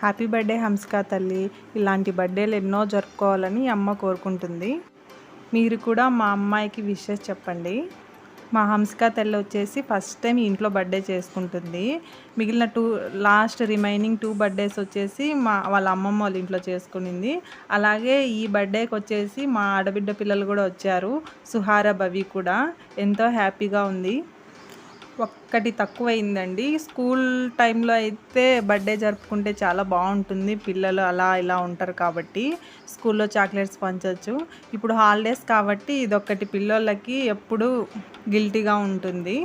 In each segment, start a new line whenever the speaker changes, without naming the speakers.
Happy birthday హంసికా తల్లి. ఇలాంటి బర్త్డేలు ఎన్నో జరుపుకోవాలని అమ్మ కోరుకుంటుంది. మీరు కూడా మా అమ్మాయికి విషెస్ చెప్పండి. మా హంసికా తల్లి వచ్చేసి ఫస్ట్ టైం ఇంట్లో బర్త్డే చేసుకుంటుంది. మిగిలిన two last remaining two birthdays వచ్చేసి మా వాళ్ళ అమ్మమ్మ వాళ్ళ ఇంట్లో చేసుకునింది. అలాగే ఈ బర్త్డేకి వచ్చేసి మా ఆడబిడ్డ పిల్లలు కూడా వచ్చారు. సుహార భవి కూడా ఎంతో హ్యాపీగా ఉంది. ఒక్కటి తక్కువైందండి. స్కూల్ టైంలో అయితే బర్త్డే జరుపుకుంటే చాలా బాగుంటుంది. పిల్లలు అలా ఇలా ఉంటారు కాబట్టి స్కూల్లో చాక్లెట్స్ పంచవచ్చు ఇప్పుడు హాలిడేస్ కాబట్టి ఇదొక్కటి పిల్లలకి ఎప్పుడు గిల్టీగా ఉంటుంది.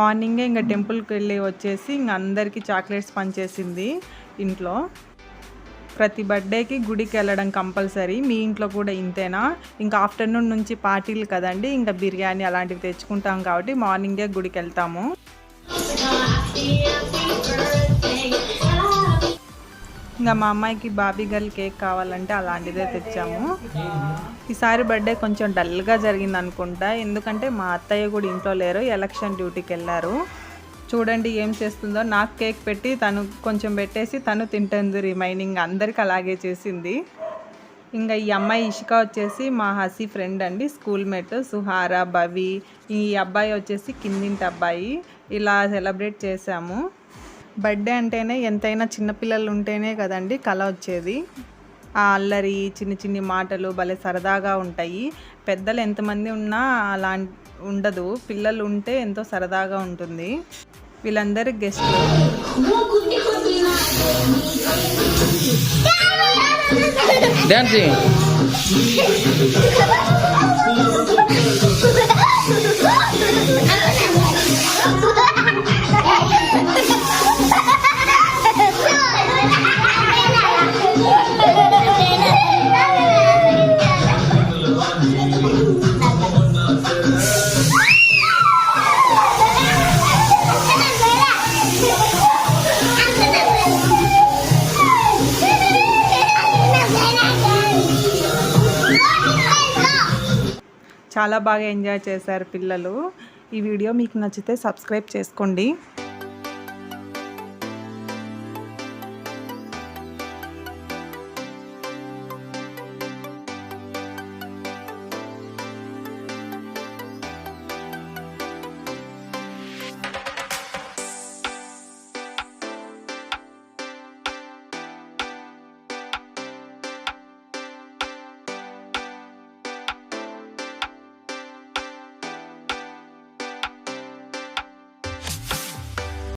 మార్నింగే ఇంకా టెంపుల్కి వెళ్ళి వచ్చేసి ఇంక అందరికీ చాక్లెట్స్ పంచేసింది ఇంట్లో. ప్రతి బర్త్డేకి గుడికి వెళ్ళడం కంపల్సరీ. మీ ఇంట్లో కూడా ఇంతేనా? ఇంకా ఆఫ్టర్నూన్ నుంచి పార్టీలు కదండి. ఇంకా బిర్యానీ అలాంటివి తెచ్చుకుంటాం కాబట్టి మార్నింగే గుడికి వెళ్తాము. ఇంకా మా అమ్మాయికి బాబీ గర్ల్ కేక్ కావాలంటే అలాంటిదే తెచ్చాము. ఈసారి బర్త్డే కొంచెం డల్గా జరిగింది అనుకుంటా ఎందుకంటే మా అత్తయ్య కూడా ఇంట్లో లేరు. ఎలక్షన్ డ్యూటీకి వెళ్ళారు. చూడండి ఏం చేస్తుందో. నాకు కేక్ పెట్టి తను కొంచెం పెట్టేసి తను తింటుంది రిమైనింగ్ అందరికి అలాగే చేసింది. ఇంకా ఈ అమ్మాయి ఇషిక వచ్చేసి మా హసీ ఫ్రెండ్ అండి స్కూల్ మేట్ సుహార భవి. ఈ అబ్బాయి వచ్చేసి కిందింటి అబ్బాయి. ఇలా సెలబ్రేట్ చేసాము బర్త్డే అంటేనే ఎంతైనా చిన్నపిల్లలు ఉంటేనే కదండి కళ వచ్చేది. ఆ అల్లరి చిన్న చిన్ని మాటలు భలే సరదాగా ఉంటాయి. పెద్దలు ఎంతమంది ఉన్నా అలా ఉండదు. పిల్లలు ఉంటే ఎంతో సరదాగా ఉంటుంది. వీళ్ళందరి గెస్ట్లు
డాన్సింగ్
చాలా బాగా ఎంజాయ్ చేశారు పిల్లలు. ఈ వీడియో మీకు నచ్చితే సబ్స్క్రైబ్ చేసుకోండి.